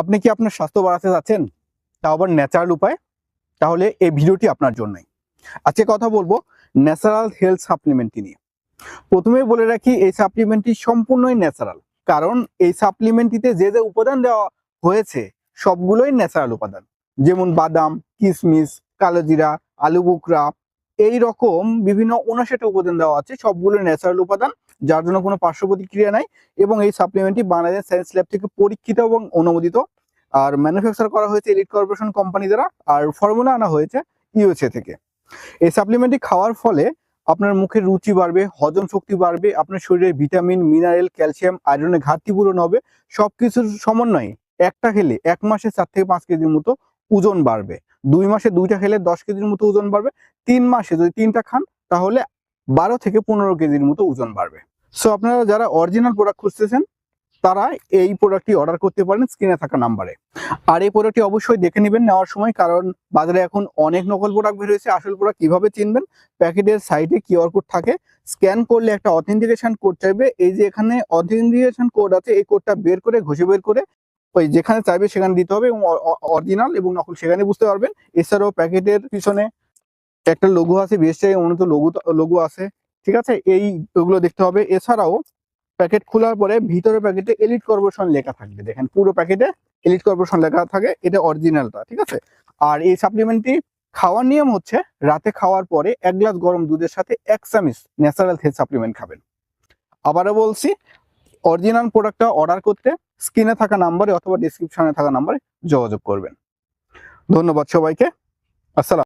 আপনি কি আপনার স্বাস্থ্য বাড়াতে চাচ্ছেন? তা আবার ন্যাচারাল উপায়? তাহলে এই ভিডিওটি আপনার জন্যই। আজকে কথা বলব ন্যাচারাল হেলথ সাপ্লিমেন্টটি নিয়ে। প্রথমেই বলে রাখি, এই সাপ্লিমেন্টটি সম্পূর্ণই ন্যাচারাল কারণ এই সাপ্লিমেন্টটিতে যে যে উপাদান দেওয়া হয়েছে, সবগুলোই ন্যাচারাল উপাদান। যেমন বাদাম কিশমিশ কালোজিরা আলু বুকরা এই রকম বিভিন্ন উনষাট উপাদান দেওয়া আছে। সবগুলো ন্যাচারাল উপাদান, যার জন্য কোনো পার্শ্ব প্রতিক্রিয়া নাই এবং এই সাপ্লিমেন্টটি বাংলাদেশ সায়েন্স ল্যাব থেকে পরীক্ষিত এবং অনুমোদিত। আর ম্যানুফ্যাকচার করা হয়েছে এলিট কর্পোরেশন কোম্পানি দ্বারা, আর ফর্মুলা আনা হয়েছে ইউএসএ থেকে। এই সাপ্লিমেন্টটি খাওয়ার ফলে আপনার মুখের রুচি বাড়বে, হজম শক্তি বাড়বে, আপনার শরীরে ভিটামিন মিনারেল ক্যালসিয়াম আয়রনের ঘাটতি পূরণ হবে, সবকিছুর সমন্বয়ে একটা খেলে এক মাসে চার থেকে পাঁচ কেজির মতো ওজন বাড়বে। দুই মাসে দুইটা খেলে দশ কেজির মতো ওজন বাড়বে। তিন মাসে যদি তিনটা খান, তাহলে বারো থেকে পনেরো কেজির মতো ওজন বাড়বে। সো আপনারা যারা অরিজিনাল প্রোডাক্ট খুঁজতেছেন, তারা এই প্রোডাক্টটি অর্ডার করতে পারেন স্ক্রিনে থাকা নাম্বারে আর এই প্রোডাক্টটি অবশ্যই দেখে নেবেন নেওয়ার সময়, কারণ বাজারে এখন অনেক নকল প্রোডাক্ট বের হয়েছে। আসল প্রোডাক্ট কীভাবে চিনবেন? প্যাকেটের সাইডে কিউআর কোড থাকে। স্ক্যান করলে একটা অথেন্টিকেশন কোড চাইবে। এই যে এখানে অথেন্টিকেশন কোড আছে, এই কোডটা বের করে, ঘষে বের করে ওই যেখানে চাইবে সেখানে দিতে হবে এবং অরিজিনাল এবং নকল সেখানে বুঝতে পারবেন। এছাড়াও প্যাকেটের পিছনে একটা লোগো আছে, বেশ জায়গায় উন্নত লোগো লোগো আছে, ঠিক আছে? এই ওগুলো দেখতে হবে। এছাড়াও প্যাকেট খোলার পরে ভিতরে প্যাকেটে এলিট কর্পোরেশন লেখা থাকবে। দেখেন পুরো প্যাকেটে এলিট কর্পোরেশন লেখা থাকে, এটা অরিজিনালটা ঠিক আছে? আর এই সাপ্লিমেন্টটি খাওয়ার নিয়ম হচ্ছে রাতে খাওয়ার পরে এক গ্লাস গরম দুধের সাথে এক চামিচ ন্যাচারাল হেলথ সাপ্লিমেন্ট খাবেন। আবারও বলছি অরিজিনাল প্রোডাক্টটা অর্ডার করতে স্ক্রিনে থাকা নাম্বারে অথবা ডিসক্রিপশনে থাকা নাম্বারে যোগাযোগ করবেন। ধন্যবাদ সবাইকে। আসসালাম।